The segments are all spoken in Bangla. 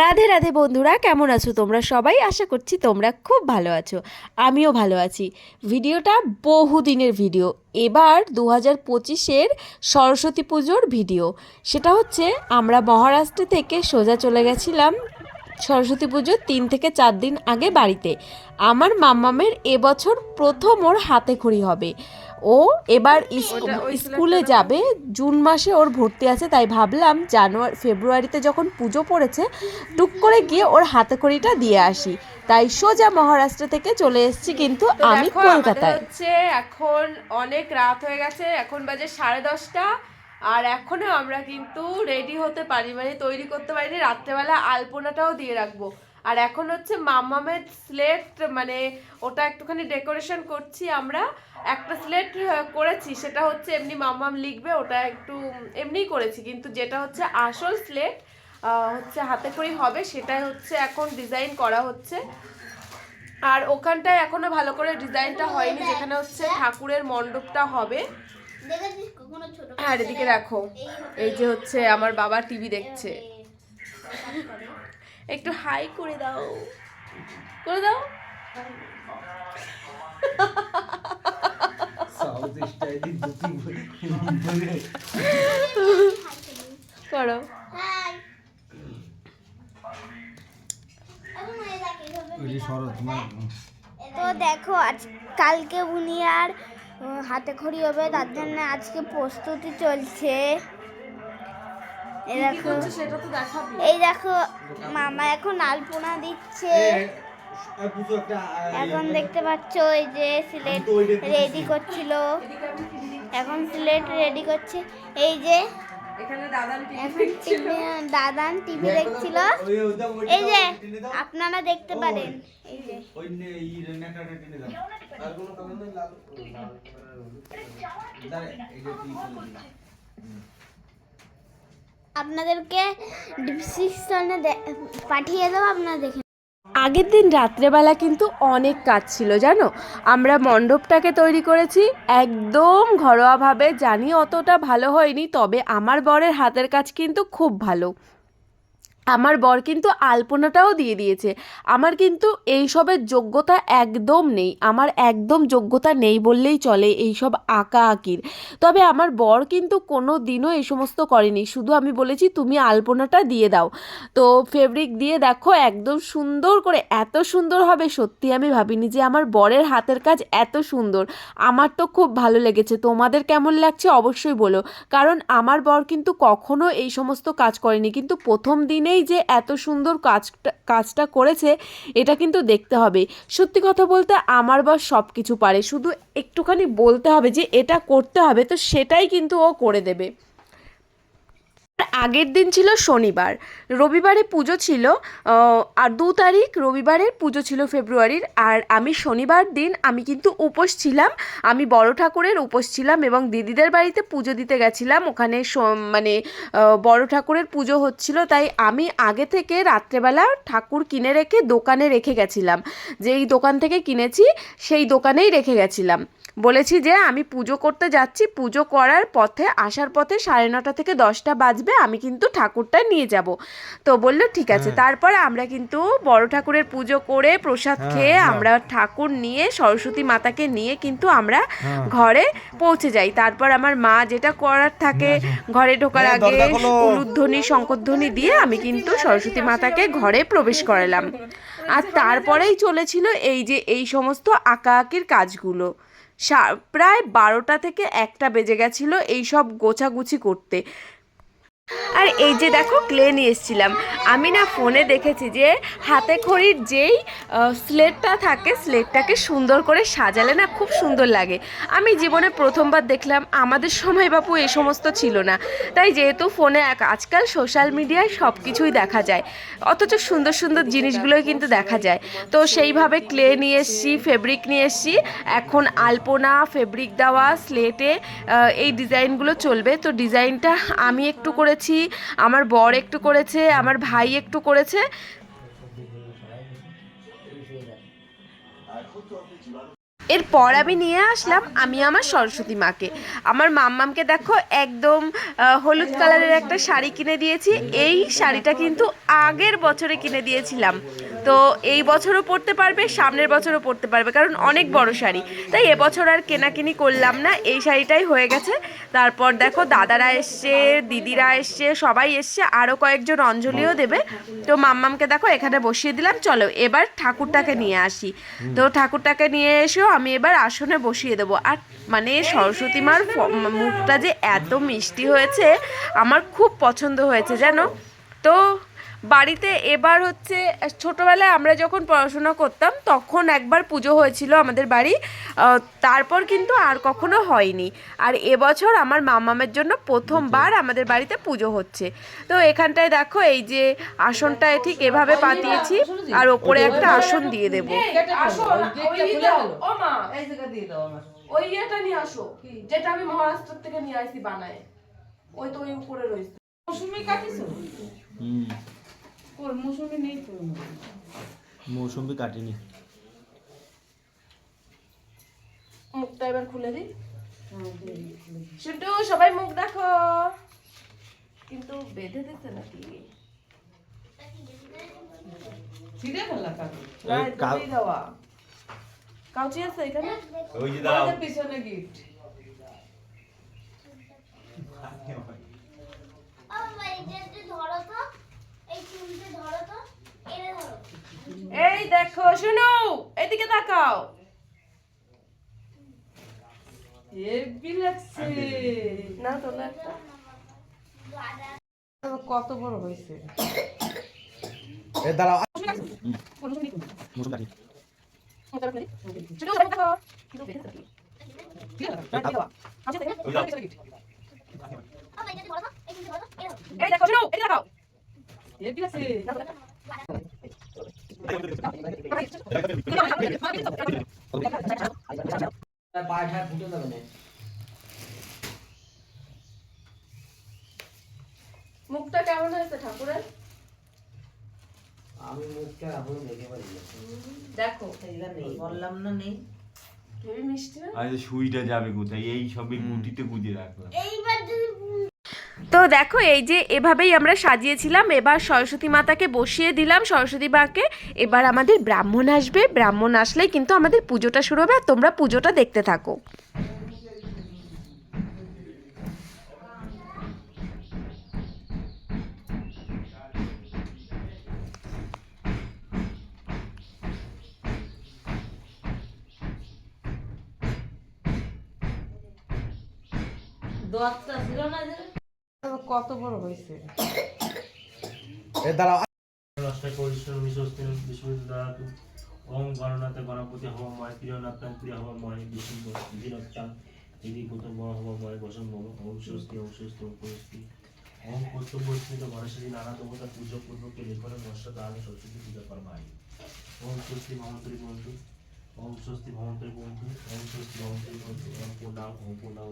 রাধে রাধে বন্ধুরা, কেমন আছো তোমরা সবাই? আশা করছি তোমরা খুব ভালো আছো। আমিও ভালো আছি। ভিডিওটা বহুদিনের ভিডিও। এবার দু হাজার পঁচিশের সরস্বতী পুজোর ভিডিও। সেটা হচ্ছে, আমরা মহারাষ্ট্র থেকে সোজা চলে গেছিলাম সরস্বতী পুজোর তিন থেকে চার দিন আগে বাড়িতে। আমার মাম্মামের এবছর প্রথম ওর হাতে খড়ি হবে। ও এবার স্কুলে যাবে। জুন মাসে ওর ভর্তি আছে তাই ভাবলাম জানুয়ারি ফেব্রুয়ারিতে যখন পুজো পড়েছে টুক করে গিয়ে ওর হাতে খড়িটা দিয়ে আসি। তাই সোজা মহারাষ্ট্র থেকে চলে এসেছি কিন্তু আমি কলকাতায়। হচ্ছে এখন অনেক রাত হয়ে গেছে এখন বাজে সাড়ে দশটা আর এখনও আমরা কিন্তু রেডি হতে পারি মানে তৈরি করতে পারিনি রাত্রেবেলা আলপনাটাও দিয়ে রাখব। আর এখন হচ্ছে মাম্মামের স্লেট মানে ওটা একটুখানি ডেকোরেশন করছি আমরা একটা স্লেট করেছি সেটা হচ্ছে এমনি মাম্মাম লিখবে ওটা একটু এমনিই করেছি কিন্তু যেটা হচ্ছে আসল স্লেট হচ্ছে হাতে করেই হবে সেটাই হচ্ছে এখন ডিজাইন করা হচ্ছে আর ওখানটায় এখনও ভালো করে ডিজাইনটা হয়নি যেখানে হচ্ছে ঠাকুরের মণ্ডপটা হবে আর এদিকে রাখো এই যে হচ্ছে আমার বাবা টিভি দেখছে একটু হাই করে দাও। করে দাও। করো। তো দেখো আজ কালকে বুনিয়ার উম, হাতে খড়ি হবে তার জন্য আজকে প্রস্তুতি চলছে। এই দেখো। সেটা তো দেখাবি। এই দেখো মামা এখন আলপনা দিচ্ছে। এখন দেখতে পাচ্ছ এই যে সিলেট রেডি করছিল। এখন সিলেট রেডি করছে। এই যে দাদান টিভি দেখছিল। এই যে আপনারা দেখতে পারেন। এই যে। আপনাদেরকে ডিসক্রিপশনে পাঠিয়ে দেবো, আপনারা দেখে আগের দিন রাত্রেবেলা কিন্তু অনেক কাজ ছিল, জানো? আমরা মণ্ডপটাকে তৈরি করেছি, একদম ঘরোয়াভাবে। জানি অতটা ভালো হয়নি, তবে আমার বরের হাতের কাজ কিন্তু খুব ভালো। আমার বর কিন্তু আলপনাটাও দিয়ে দিয়েছে। আমার কিন্তু এইসবের যোগ্যতা একদম নেই। আমার একদম যোগ্যতা নেই বললেই চলে এইসব আঁকা আঁকির। তবে আমার বর কিন্তু কোনো দিনও এই সমস্ত করেনি। শুধু আমি বলেছি, তুমি আলপনাটা দিয়ে দাও। তো ফেব্রিক দিয়ে দেখো, একদম সুন্দর করে, এত সুন্দর হবে সত্যি আমি ভাবিনি যে আমার বরের হাতের কাজ এত সুন্দর। আমার তো খুব ভালো লেগেছে। তোমাদের কেমন লাগছে অবশ্যই বলো। কারণ আমার বর কিন্তু কখনো এই সমস্ত কাজ করেনি। কিন্তু প্রথম দিনেই যে এত সুন্দর কাজটা কাজটা করেছে, এটা কিন্তু দেখতে হবে। সত্যি কথা বলতে আমার বা সব কিছু পারে। শুধু একটুখানি বলতে হবে যে এটা করতে হবে, তো সেটাই কিন্তু ও করে দেবে। আগের দিন ছিল শনিবার। রবিবারে পুজো ছিল আর দু তারিখ রবিবারের পুজো ছিল ফেব্রুয়ারির। আর আমি শনিবার দিন আমি কিন্তু উপোস ছিলাম। আমি বড় ঠাকুরের উপোস ছিলাম এবং দিদিদের বাড়িতে পুজো দিতে গেছিলাম। ওখানে মানে বড় ঠাকুরের পুজো হচ্ছিল, তাই আমি আগে থেকে রাত্রেবেলা ঠাকুর কিনে রেখে দোকানে রেখে গেছিলাম। যেই দোকান থেকে কিনেছি, সেই দোকানেই রেখে গেছিলাম। বলেছি যে আমি পুজো করতে যাচ্ছি। পুজো করার পথে, আসার পথে সাড়ে নটা থেকে দশটা বাজবে। আমি কিন্তু ঠাকুরটা নিয়ে যাব। তো বলল ঠিক আছে। তারপর আমরা কিন্তু বড় ঠাকুরের পুজো করে প্রসাদ হ্যাঁ, খেয়ে আমরা ঠাকুর নিয়ে সরস্বতী মাতাকে নিয়ে কিন্তু আমরা ঘরে পৌঁছে যাই। তারপর আমার মা যেটা করার থাকে ঘরে ঢোকার হ্যাঁ, আগে উলুধ্বনি শঙ্করধ্বনি দিয়ে আমি কিন্তু সরস্বতী মাতাকে ঘরে প্রবেশ করালাম। আর তারপরেই চলেছিল এই যে এই সমস্ত আঁকা আঁকির কাজগুলো। প্রায় বারোটা থেকে একটা বেজে গেছিল এই সব গোছাগুছি করতে। আর এই যে দেখো ক্লে নিয়ে এসেছিলাম। আমি না ফোনে দেখেছি যে হাতে খড়ির যেই স্লেটটা থাকে, স্লেটটাকে সুন্দর করে সাজালে না খুব সুন্দর লাগে। আমি জীবনে প্রথমবার দেখলাম, আমাদের সময় বাপু এই সমস্ত ছিল না। তাই যেহেতু ফোনে এক- আজকাল সোশ্যাল মিডিয়ায় সব কিছুই দেখা যায়। অথচ সুন্দর সুন্দর জিনিসগুলোই কিন্তু দেখা যায়। তো সেইভাবে ক্লে নিয়ে এসছি, ফেব্রিক নিয়ে এসছি। এখন আলপনা, ফেব্রিক দেওয়া, স্লেটে এই ডিজাইনগুলো চলবে। তো ডিজাইনটা আমি একটু করেছি আমার বর একটু করেছে আমার ভাই একটু করেছে। এরপর আমি নিয়ে আসলাম আমি আমার সরস্বতী মাকে। আমার মাম্মামকে দেখো একদম হলুদ কালারের একটা শাড়ি কিনে দিয়েছি। এই শাড়িটা কিন্তু আগের বছরে কিনে দিয়েছিলাম। তো এই বছরও পরতে পারবে, সামনের বছরও পরতে পারবে, কারণ অনেক বড় শাড়ি। তাই এবছর আর কেনাকিনি করলাম না, এই শাড়িটাই হয়ে গেছে। তারপর দেখো দাদারা এসছে, দিদিরা এসছে, সবাই এসছে আরও কয়েকজন অঞ্জলিও দেবে। তো মাম্মামকে দেখো এখানে বসিয়ে দিলাম, চলো এবার ঠাকুরটাকে নিয়ে আসি। তো ঠাকুরটাকে নিয়ে এসেও আমি এবার আসনে বসিয়ে দেবো। আর মানে সরস্বতী মার মুখটা যে এত মিষ্টি হয়েছে, আমার খুব পছন্দ হয়েছে, জানো? তো বাড়িতে এবার হচ্ছে ছোটোবেলায় আমরা যখন পড়াশোনা করতাম তখন একবার পুজো হয়েছিল আমাদের বাড়ি। তারপর কিন্তু আর কখনো হয়নি। আর এবছর আমার মামামের জন্য প্রথমবার আমাদের বাড়িতে পুজো হচ্ছে। তো এখানটায় দেখো এই যে আসনটা ঠিক এভাবে পাতিয়েছি আর ওপরে একটা আসন দিয়ে দেবো। আসো ওই নিয়ে আসো যেটা আমি মহারাষ্ট্র থেকে নিয়ে আসি বানায়। ওই তো ওই উপরে রয়েছে। হুম। মৌসুমি কাটিনি। মুখটা এবার খুলে দিই? শুটু সবাই মুখ দেখো। কিন্তু বেঁধে দিতে নাকি? না, দড়ি দেওয়া। কাউচি আছে এখানে? ওই যে দাও। ও বাবা, এইটা একটু ধরো তো এই চুলটা ধরো তো এটা ধরো। এই দেখো শুনো এদিকে তাকাও। না তোলা একটা। কত বড় হয়েছে। দাঁড়াও কাটি শুনো সবাই দেখো কিন্তু বেঁধে দিতে নাকি? কাউচি আছে এখানে? ওই দাও। ও বাবা, এইটা একটু ধরো তো এই চুলটা ধরো তো এটা ধরো এই দেখো শুনো এদিকে তাকাও না, তোলা একটা। মুখটা কেমন হয়েছে ঠাকুরের? আমি মুখটা এখনও দেখে পারি দেখো। বললাম না নেই। মিষ্টি না? সুইটা যাবে কোথায়? এই সবই গুটিতে গুজে রাখলাম। তো দেখো, এই যে এভাবেই আমরা সাজিয়েছিলাম। এবার সরস্বতী মাতাকে বসিয়ে দিলাম সরস্বতী মাকে। এবার আমাদের ব্রাহ্মণ আসবে। ব্রাহ্মণ আসলেই কিন্তু আমাদের পুজোটা শুরু হবে। আর তোমরা পুজোটা দেখতে থাকো। দশটা ছিল না কত বড় হয়েছে? এ দাঁড়াও। অষ্টাকরিষ্ণ স্বস্তিন বিষ্ণুদাতু ওম গণনাথ গণপতি হবময় প্রিয়নাথম প্রিয় হবময় বিষ্ণু বিরক্তাং ইদি কুতুম হবময় বসন ভব ওম স্বস্তি ওম স্বস্তি ওম স্বস্তি ওম কর্তব্য স্মৃত গণেশী নানা দেবতা পুজো পূর্বকে লিখনে নষ্ট দান সরস্বতী পূজা কর্মায় ওম স্বস্তি ভমন্ত্রী বন্ধু। ওম স্বস্তি ভমন্ত্রী বন্ধু, ওম স্বস্তি ভমন্ত্রী বন্ধু, ওম পূর্ণাম ওম পূর্ণাম,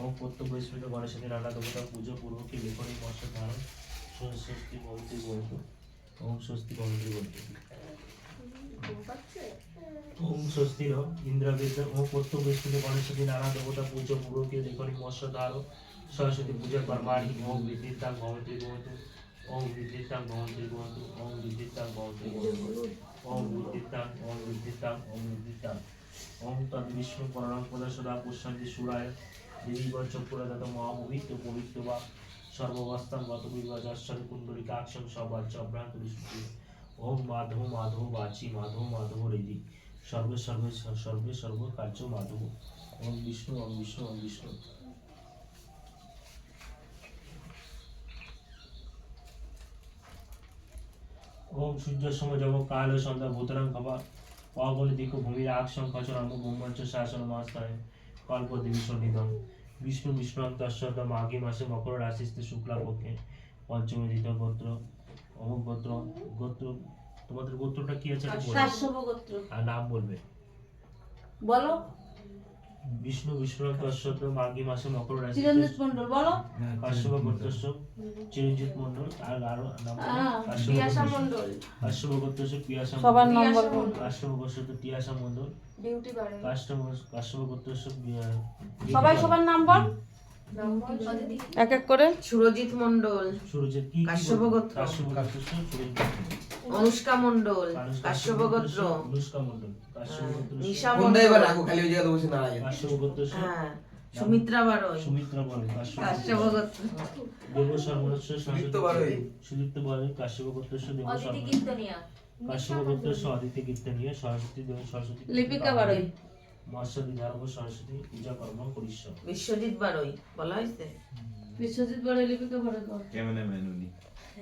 ওম কর্তব্য স্মৃত গণেশী নানা দেবতা পুজো পূর্বকে লিখনে নষ্ট দান স্বস্তি ভমন্ত্রী বন্ধু, ওম স্বস্তি ভমন্ত্রী বন্ধু। ওম স্বস্তির ইন্দ্রবেদ ও কর্তব্য স্মৃতি গণেশী নানা দেবতা পূজা পূর্বকে লিখনি মৎস্যধার সরস্বতী পূজা কর্মাণি, ওম বিদ্যুতাং ভবন্তি ভবতু ওম বিদ্যুতাং ভবন্তি ভবতু ওম বিদ্যুতাং ভবন্তি ভবতু ওম বিদ্যুতাং ওম বিদ্যুতাং ওম বিদ্যুতাং ওম তদ বিষ্ণু পরম পদসদা পুষ্যন্তি সুরায়। দেবী চক্রদাত মহাপবিত্র পবিত্র বা সর্ববস্থান গত বিভাজাশ্বর কুণ্ডলিকাক্ষম সবাচ অভ্রান্ত বিষ্ণু ওম মাধব মাধব বাচি মাধব মাধব রেদি সর্বে সর্বে সর্বে সর্ব কার্য মাধব। ওম বিষ্ণু ওম বিষ্ণু ওম বিষ্ণু। ওম সূর্য সময় যাব কাল ও সন্ধ্যা ভূতরাং খবর অবলি দিক ভূমির আকশং খচরঙ্গ ব্রহ্মঞ্চ শাসন মাস্তায় কল্প দেবী সন্নিধন। বিষ্ণু বিষ্ণু তশ্বদ মাঘী মাসে মকর রাশিতে শুক্লা পক্ষে পঞ্চমী দ্বিতীয় গোত্র অমুক গোত্র গোত্র। তোমাদের গোত্রটা কি আছে আর নাম বলবে। বলো। বিষ্ণু বিষ্ণু তৎসত মাঘী মাসে মকর রাশিতে চিরঞ্জিত মন্ডল বলো। কাশ্যপ গোত্রস্য চিরঞ্জিত মন্ডল আর আরও নাম পিয়াসা মণ্ডল। কাশ্যপ পিয়াসা সবার নাম পিয়াসা মণ্ডল। কাশ্যপ টিয়াসা মন্ডল বিউটি বাড়ে কাশ্যপ কাশ্যপ সবাই সবার নাম বল। এক এক করে। সুরজিৎ মন্ডল সুরজিৎ কি কাশ্যপ গোত্র। কাশ্যপ সুরজিৎ অনুষ্কা মন্ডল কাশ্যপ গোত্র অনুষ্কা মন্ডল নিশা এবার মন্ডল রাখো? খালি ওই জায়গাতে বসে কাশ্যপ গোত্রস্য হ্যাঁ সুমিত্রা বারই। সুমিত্রা কাশ্যপ গোত্র সুদীপ্ত বারোই। সুদীপ্ত কাশ্যপ কাশ্যপ কীর্তনীয়। সরস্বতী দেব সরস্বতী লিপিকা বারই। মৎস্য বিধারক সরস্বতী পূজা কর্ম করিষ্য বিশ্বজিৎ বারই বলা হয়েছে? বিশ্বজিৎ বারই লিপিকা বারই ক্যামেরাম্যান উনি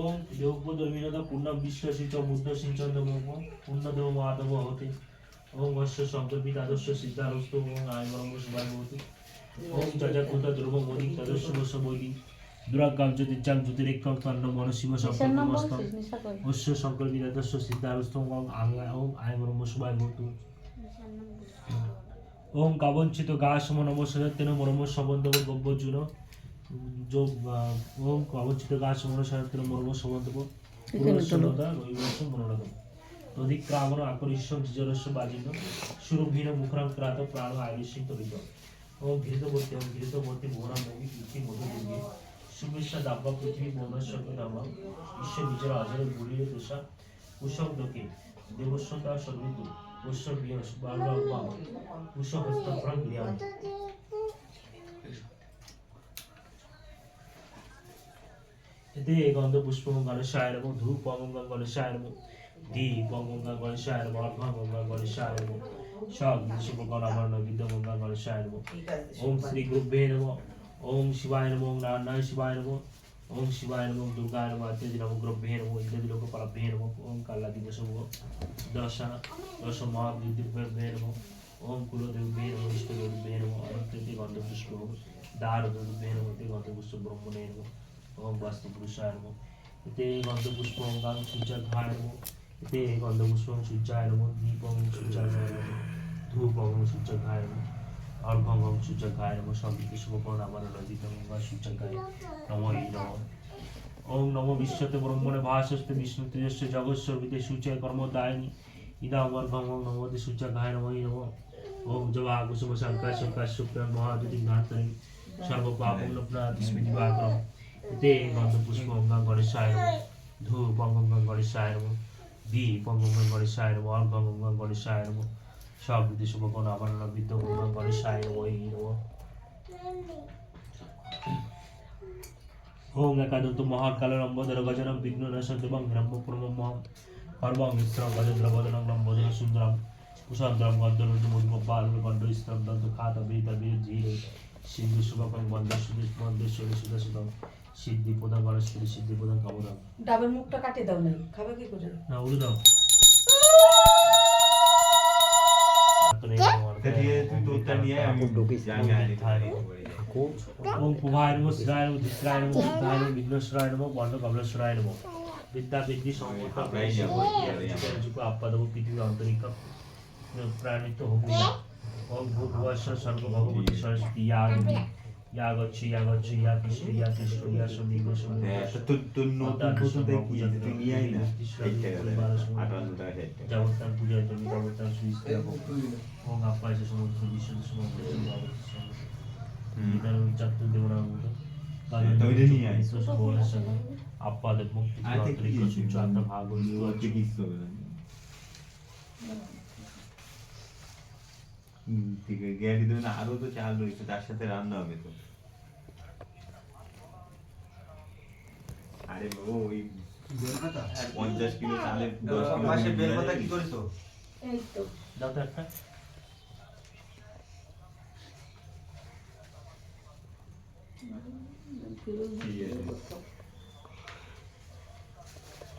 ওম যোগপদর্মিনদা পূর্ণ বিশ্বাসিত বুদ্ধ সিঞ্চন্দ পূর্ণদেব মহাদেব হতে ওম অশ্ব সংকল্পিত আদর্শ সিদ্ধারস্ত ওম আয়মরঙ্গ শুভায় ভবতু। ওম যজাকুত ধ্রুব মোদি তদস্য বস বৈদি দুরাগাম জ্যোতির্জাম জ্যোতিরেক্ষম কর্ণ মন শিব সংকল্পমস্তম অশ্ব সংকল্পিত আদর্শ সিদ্ধারস্ত ওম ওম আয়মরঙ্গ শুভায় ভবতু। ওম কাবঞ্চিত গা সম নম সদত্যেন মরম সম্বন্ধব গব্যজুন যোগ ওম কাবঞ্চিত গা সম সদত্যেন মরম রবিবর্ষ মনোরথম তদিক্রামণ আকরিষ্য জিজরস্য বাজিন সুরভীন মুখরাম ক্রাত প্রাণ আয়ুষ্যিত তরিত ওম ঘৃতবর্তী ওম ঘৃতবর্তী ভোরা নবী পৃথিবী মধু দুর্গে শুভেচ্ছা দাব্বা পৃথিবী বর্ণস্বর্গ দাম্বা। বিশ্ব বিজয় আজর গুলিয়ে তুষা কুশক দোকে দেবস্বতা সর্বিতু পুষ্য ফ্রম বিয়াম এতে গন্ধ পুষ্প গণেশায় নমো ধূপ অমঙ্গল গণেশায় নমো দীপ অমঙ্গল গণেশায় নমো অর্ঘ অমঙ্গল গণেশায় নমো সব নবিদ্য মঙ্গল গণেশায় নমো। ওম শ্রী গুরুভ্যে নমো ওম শিবায় নমো ওম নারায়ণ শিবায় নমো ওম শিবায় নমো দুর্গায় নমো ইত্যাদি নমো গ্রভ্যে নমো ইত্যাদি লোক পরভ্যে নমো ওম কালা দিবস দশ দশ মহাবিদ্যুভ্যে নমো ওম কুলদেভ্যে নমো ইষ্টদেভ্যে নমো অনন্তি গন্ধপুষ্প দারদেভ্যে নমো তে গন্ধপুষ্প ব্রহ্মণে নমো। পুরুষায় নমো এতে গন্ধপুষ্প গাং সূর্যাঘায় নমো এতে গন্ধপুষ্প সূর্যায় নমো দীপং সূর্যায় নমো ধূপং সূর্যাঘায় নমো সঙ্গীতে শুভকরণ আমার নদীতং বা সূর্যাঘায় নমো এই ওম নমো বিশ্বতে ব্রহ্মণে ভাসস্তে বিষ্ণু তেজস্ব জগৎসর্বিতে সূচয় কর্মদায়িনী ইদা অমর ভঙ্গ নমোতে সূর্যাঘায় নমো এই ওম জবা কুসুম শঙ্কাশ শঙ্কাশ শুক্রান মহাজ্যোতি জ্ঞাতরি সর্ব পাপং নপ্নাতি স্মৃতি বাকরম এতে গন্ধ পুষ্প অঙ্গাং গণেশায় ধূপ অঙ্গং গণেশায় দীপ অঙ্গং গণেশায় অর্ঘং অঙ্গং গণেশায় সব বিধি শুভগণ আমার বিদ্য অঙ্গং গণেশায় নমো ওম একাদন্ত মহাকালের অম্বদর গজনম বিঘ্ন নশন্তবং ব্রহ্ম প্রমম সর্বং মিশ্রং গজেন্দ্র বদনং লম্বোদর সুন্দরম কুশান্তরম গন্ধরুদ্ধ মুদ্ম পাল গণ্ড স্তম দন্ত খাত বেদ বীর ধীরে সিন্ধু শুভকং বন্ধ সুদেশ বন্ধেশ্বরী সুদর্শতম সিদ্ধি প্রদান গণেশ্বরী সিদ্ধি প্রদান কামদাম ডাবের মুখটা কাটিয়ে দাও নাই খাবে কি করে? না উড়ে দাও। তা ঠিক আছে তুই তোরটা নিয়ে আয়, আমি জানি আনি থাকি ওম কুমার নমো শিরায় নমো ধিত্রায় নমো বুদ্ধায় নমো বিঘ্নেশ্বরায় নমো বর্ণ কমলেশ্বরায় নমো। বিদ্যা বিদ্যি সমর্থ যুগ আপাদব পৃথিবী অন্তরিক প্রাণিত হোক ওম ভূর্ভুবস্ব সর্বভগবতী সরস্বতী ইয়া ইয়া গচ্ছ ইয়া গচ্ছ ইয়া ইয়া ইয়া হ্যাঁ, তা তোর নতুন কি? না? পূজার জন্য যাবতান সুইস্তা ওম আপায় সমুদ্র বিশ্ব সমুদ্র হুম। ইদানুং চাত্তু দেবনাং তো ওইটা নিয়ে আয়। আপাদের মুক্তি আর তো কি অতিরিক্ত আছে? সূর্য আত্মা ভাগ ওতে কিচ্ছু হবে না। হুম, ঠিক আছে গ্যারি দেবেন আরও তো চাল রয়েছে তার সাথে রান্না হবে তো। আরে বাবু ওই পঞ্চাশ কিলো চালে দশ কিলো মাসে মিলে বেলপাতা যায়। কি করেছ? এই তো। দাও তো একটা। ঠিক আছে।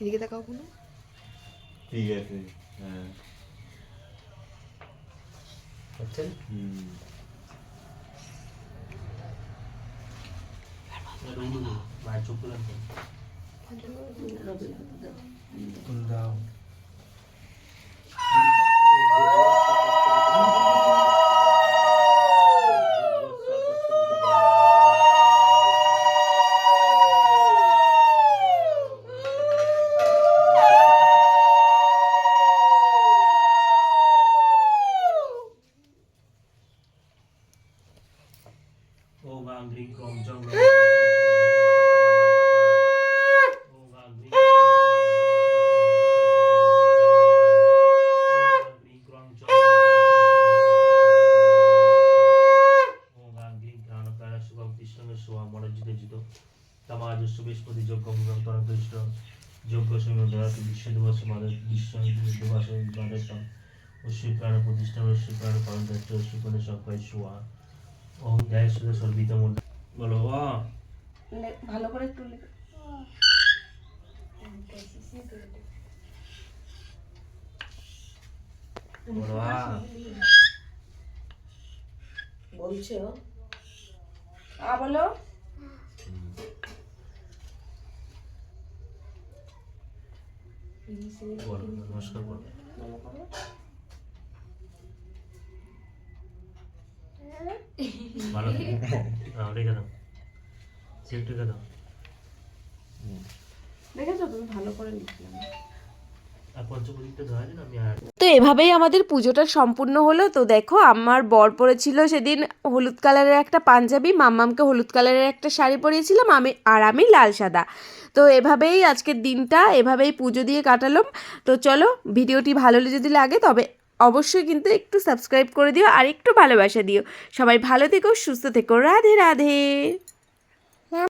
এদিকে কোনো? ঠিক আছে হ্যাঁ। হচ্ছে না? হুম মায়ের চোখ তুলেন তো। ও গাঙ্গ্রি ক্রম চন্দ্র ও ওম জয় সুদা সর্বিত মূল বলো আ ভালো করে একটু। বলো আ বলছে আ বলো। নমস্কার বলো। ভালো রেখে দাও সিট রেখে দাও দেখেছ তুমি ভালো করে লিখলাম তো এভাবেই আমাদের পুজোটা সম্পূর্ণ হলো। তো দেখো আমার বর পরেছিল সেদিন হলুদ কালারের একটা পাঞ্জাবি মাম্মামকে হলুদ কালারের একটা শাড়ি পরিয়েছিলাম আমি আর আমি লাল সাদা। তো এভাবেই আজকের দিনটা এভাবেই পুজো দিয়ে কাটালাম। তো চলো ভিডিওটি ভালো যদি লাগে তবে অবশ্যই কিন্তু একটু সাবস্ক্রাইব করে দিও আর একটু ভালোবাসা দিও। সবাই ভালো থেকো, সুস্থ থেকো। রাধে রাধে।